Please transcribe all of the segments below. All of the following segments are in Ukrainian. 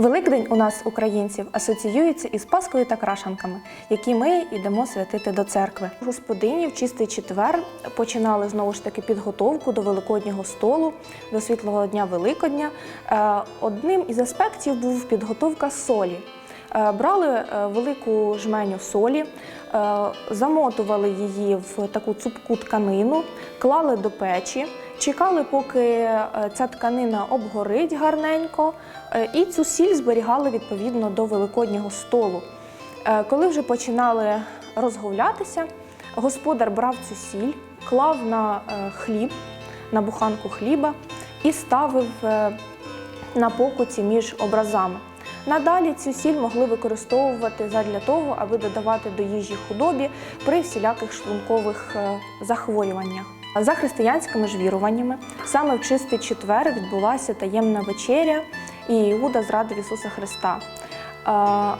Великдень у нас, українців, асоціюється із Паскою та крашанками, які ми йдемо святити до церкви. Господині в чистий четвер починали знову ж таки підготовку до великоднього столу, до світлого дня Великодня. Е, Одним із аспектів був підготовка солі. Е, Брали е, велику жменю солі, замотували її в таку цупку тканину, клали до печі, чекали, поки е, ця тканина обгорить гарненько, е, і цю сіль зберігали відповідно до великоднього столу. Е, Коли вже починали розговлятися, господар брав цю сіль, клав на хліб, на буханку хліба і ставив на покуті між образами. Надалі цю сіль могли використовувати задля того, аби додавати до їжі худобі при всіляких шлункових захворюваннях. За християнськими ж віруваннями, саме в чистий четвер відбулася таємна вечеря, і Іуда зрадив Ісуса Христа.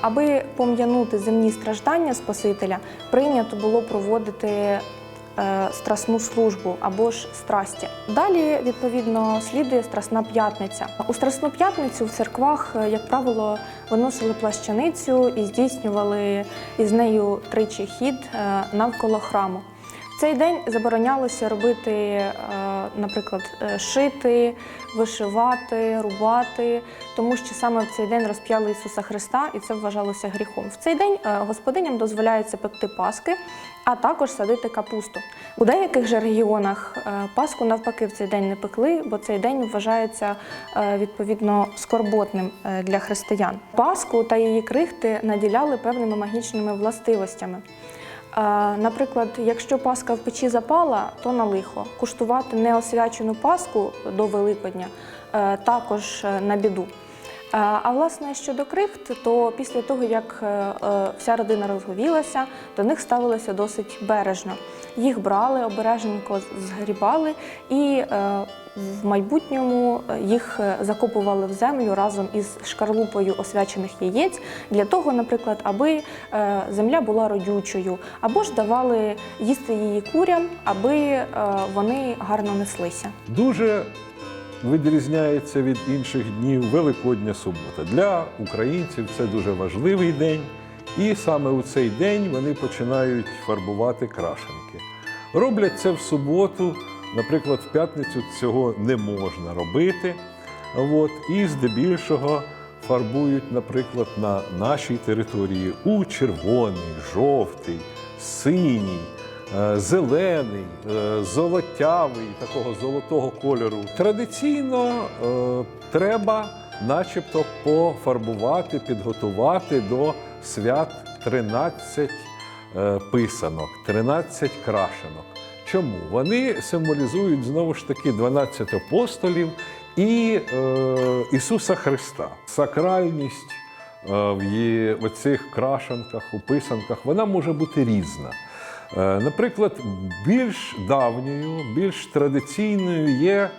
Аби пом'янути земні страждання Спасителя, прийнято було проводити е, страсну службу або ж страсті. Далі, відповідно, слідує Страсна п'ятниця. У Страсну п'ятницю в церквах, е, як правило, виносили плащаницю і здійснювали із нею тричі хід е, навколо храму. Цей день заборонялося робити, е, наприклад, е, шити, вишивати, рубати, тому що саме в цей день розп'яли Ісуса Христа, і це вважалося гріхом. В цей день е, господиням дозволяється пекти паски, а також садити капусту. У деяких же регіонах паску навпаки в цей день не пекли, бо цей день вважається відповідно скорботним для християн. Паску та її крихти наділяли певними магічними властивостями. Е, Наприклад, якщо паска в печі запала, то на лихо. Куштувати неосвячену паску до Великодня е, також е, на біду. Е, А власне щодо крихт, то після того, як е, е, вся родина розговілася, до них ставилося досить бережно. Їх брали, обережненько згрібали і в майбутньому їх закопували в землю разом із шкарлупою освячених яєць для того, наприклад, аби земля була родючою, або ж давали їсти її курям, аби вони гарно неслися. Дуже відрізняється від інших днів Великодня субота. Для українців це дуже важливий день, і саме у цей день вони починають фарбувати крашенки. Роблять це в суботу, наприклад, в п'ятницю цього не можна робити. От, і здебільшого фарбують, наприклад, на нашій території у червоний, жовтий, синій, зелений, е, золотявий, такого золотого кольору. Традиційно е, треба, начебто, пофарбувати, підготувати до свят 13 е, писанок, 13 крашенок. Чому? Вони символізують знову ж таки 12 апостолів і е, Ісуса Христа. Сакральність е, в цих крашенках, у писанках, вона може бути різна. Е, Наприклад, більш давньою, більш традиційною є е,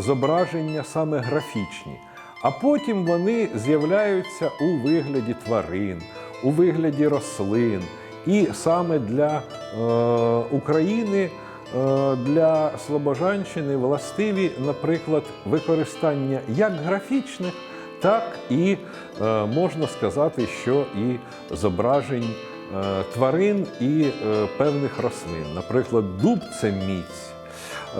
зображення саме графічні, а потім вони з'являються у вигляді тварин, у вигляді рослин. І саме для е, України, для Слобожанщини властиві, наприклад, використання як графічних, так і можна сказати, що і зображень тварин і е, певних рослин. Наприклад, дуб це міць.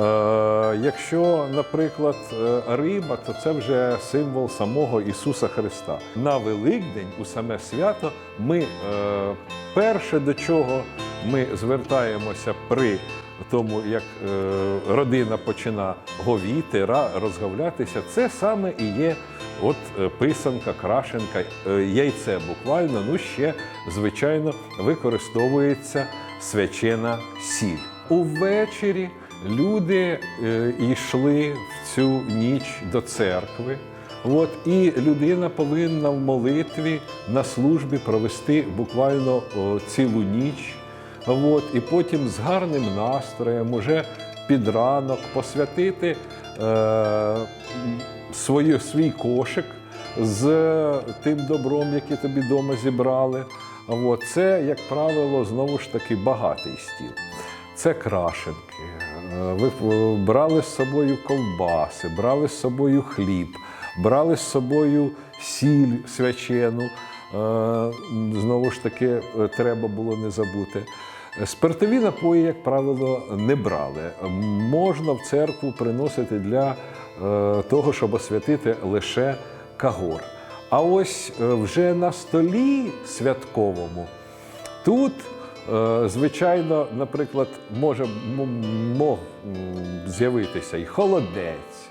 Е, Якщо, наприклад, е, риба, то це вже символ самого Ісуса Христа. На Великдень, у саме свято, ми е, перше до чого ми звертаємося при тому, як е, родина почина говіти, розговлятися, це саме і є от е, писанка, крашенка, е, яйце буквально, ну ще, звичайно, використовується свячена сіль. Увечері люди е, йшли в цю ніч до церкви. От, і людина повинна в молитві на службі провести буквально цілу ніч. От, і потім з гарним настроєм, уже під ранок, посвятити свою, свій кошик з тим добром, який тобі вдома зібрали. От, це, як правило, знову ж таки багатий стіл. Це крашенки. Е, Ви е, брали з собою ковбаси, брали з собою хліб. брали з собою сіль свячену. Е, Знову ж таки, е, треба було не забути. Спиртові напої, як правило, не брали. Можна в церкву приносити для е, того, щоб освятити лише кагор. А ось е, вже на столі святковому тут, е, звичайно, наприклад, може мог з'явитися і холодець,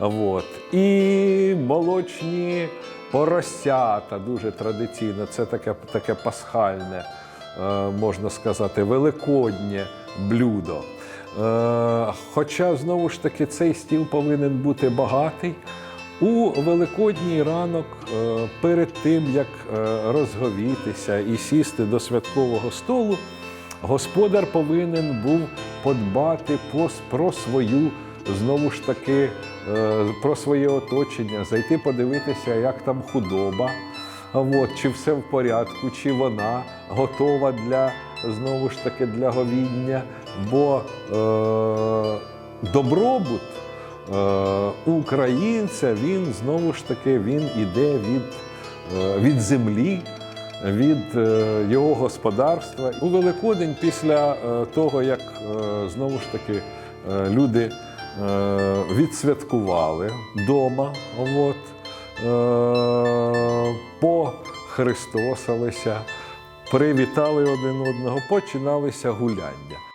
от, і молочні поросята, дуже традиційно, це таке, таке пасхальне, е, можна сказати, великоднє блюдо. Е, Хоча, знову ж таки, цей стіл повинен бути багатий. У Великодній ранок, е, перед тим як е, розговітися і сісти до святкового столу, господар повинен був подбати про свою, знову ж таки, про своє оточення, зайти подивитися, як там худоба, от, чи все в порядку, чи вона готова для знову ж таки для говіння. Бо е, добробут е, українця він знову ж таки він іде від, е, від землі, від е, його господарства. У Великодень, після е, того, як е, знову ж таки люди відсвяткували вдома, похристосалися, привітали один одного, починалися гуляння.